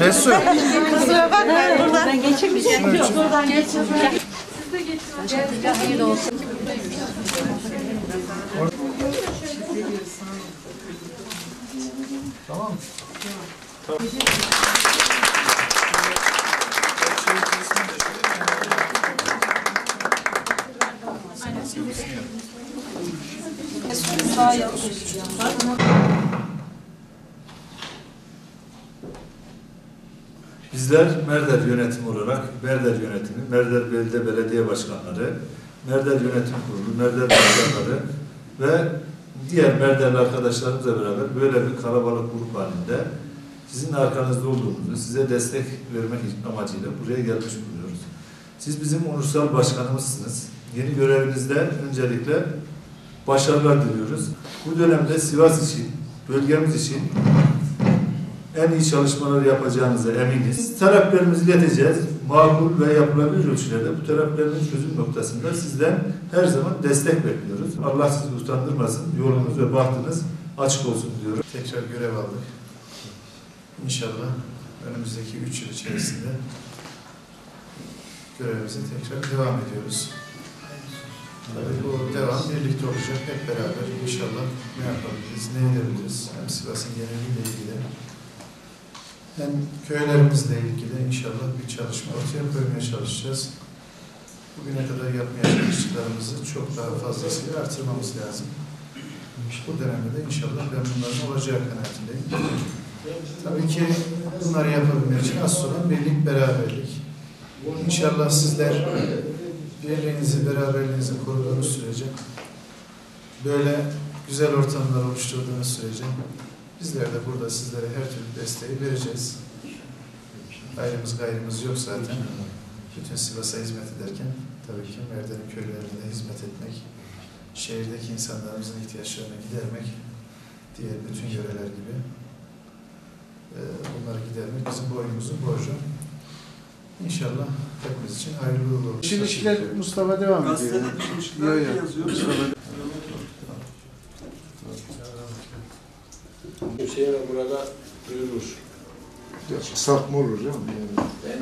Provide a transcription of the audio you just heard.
Resul. Kusura bakmayın buradan. Ben geçemeyeceğim. Yok, buradan geçeceğim. Hayırlı olsun. Tamam mı? Bizler Merder yönetim olarak Merder yönetimi, Merder Belediye Belediye Başkanları, Merder Yönetim Kurulu, Merder Başkanları ve diğer Merderli arkadaşlarımızla beraber böyle bir kalabalık grup halinde sizin arkanızda olduğumuzu, size destek vermek amacıyla buraya gelmiş bulunuyoruz. Siz bizim onursal başkanımızsınız. Yeni görevinizde öncelikle başarılar diliyoruz. Bu dönemde Sivas için, bölgemiz için en iyi çalışmalar yapacağınıza eminiz. Biz taleplerimizi ileteceğiz. Makul ve yapılabilir ölçülerde bu taleplerin çözüm noktasında sizden her zaman destek bekliyoruz. Allah sizi utandırmasın. Yolunuz ve bahtınız açık olsun diyorum. Tekrar görev aldık. İnşallah önümüzdeki üç yıl içerisinde görevimize tekrar devam ediyoruz. Tabii bu devam birlikte olacak. Hep beraber inşallah ne yapabiliriz, ne edebiliriz. Hem Sivas'ın geneliyle ilgili hem köylerimizle ilgili inşallah bir çalışma ortaya koymaya çalışacağız. Bugüne kadar yapmaya çalıştıklarımızı çok daha fazlasıyla artırmamız lazım. Bu dönemde de inşallah ben bunların olacağı kanaatindeyim. Tabii ki bunları yapabilmek için az sonra birlik, beraberlik. İnşallah sizler birliğinizi, beraberliğinizi koruduğunuz sürece, böyle güzel ortamlar oluşturduğunuz sürece bizler de burada sizlere her türlü desteği vereceğiz. Gayrımız gayrımız yok zaten. Bütün Sivas'a hizmet ederken tabii ki Merdan'ın köylerine hizmet etmek, şehirdeki insanlarımızın ihtiyaçlarını gidermek, diğer bütün yöreler gibi e, bunları gidermek bizim boynumuzun borcu. İnşallah hepimiz için hayırlı olur. İşin işler Mustafa devam ediyor. Gazetede işler yok. yazıyor. Mustafa Hüseyin burada duyurmuş. Kısaltma olur canım. Yani.